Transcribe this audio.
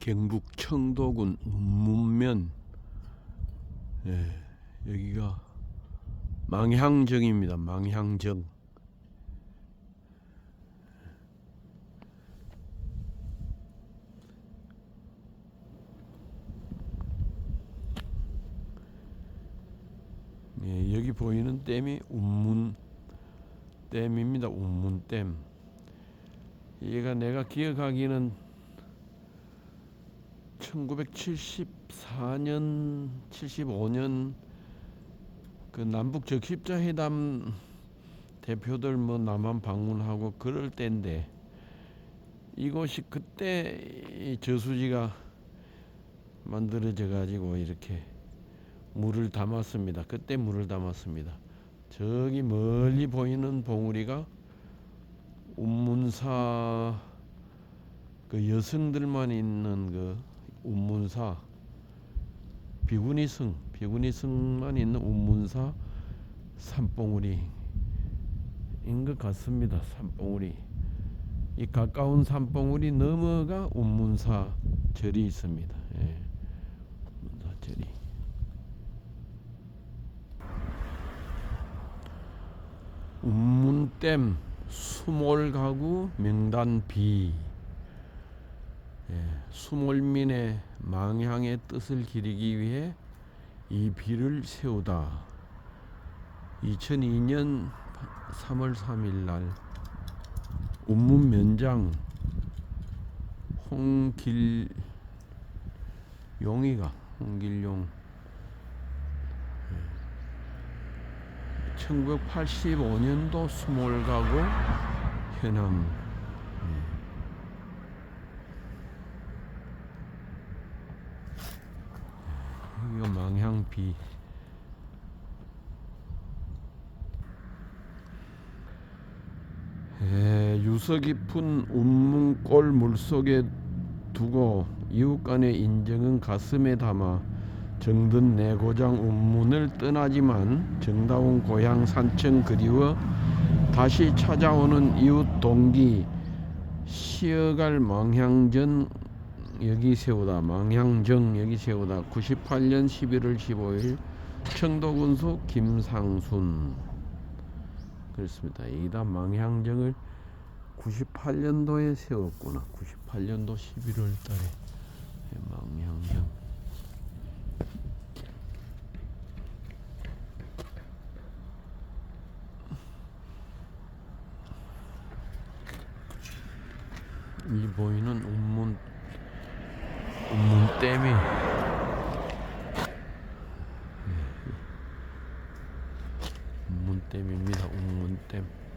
경북 청도군 문면 예, 여기가 망향정입니다. 망향정. 예, 여기 보이는 댐이 운문 댐입니다. 운문 댐. 얘가 내가 기억하기는 1974년, 75년 그 남북 적십자 회담 대표들 뭐 남한 방문하고 그럴 때인데 이곳이 그때 이 저수지가 만들어져 가지고 이렇게 물을 담았습니다. 그때 물을 담았습니다. 저기 멀리 보이는 봉우리가 운문사 그 여성들만 있는 그 운문사 비구니승 비구니승만 있는 운문사 산봉우리인 것 같습니다. 산봉우리 이 가까운 산봉우리 넘어가 운문사 절이 있습니다. 예. 운문사 절이 운문댐 수몰가구 명단비 예, 수몰민의 망향의 뜻을 기리기 위해 이 비를 세우다. 2002년 3월 3일 날 운문 면장 홍길용이가 홍길용. 1985년도 수몰가구 현암 망향비 예, 유서 깊은 운문골 물속에 두고 이웃 간의 인정은 가슴에 담아 정든 내 고장 운문을 떠나지만 정다운 고향 산청 그리워 다시 찾아오는 이웃 동기 시어갈 망향전 여기 세우다. 망향정 여기 세우다. 98년 11월 15일 청도군수 김상순. 그렇습니다. 이다 망향정을 98년도에 세웠구나. 98년도 11월 달에. 망향정. 이 보이는 운문 댐이 운문댐입니다. 운문댐.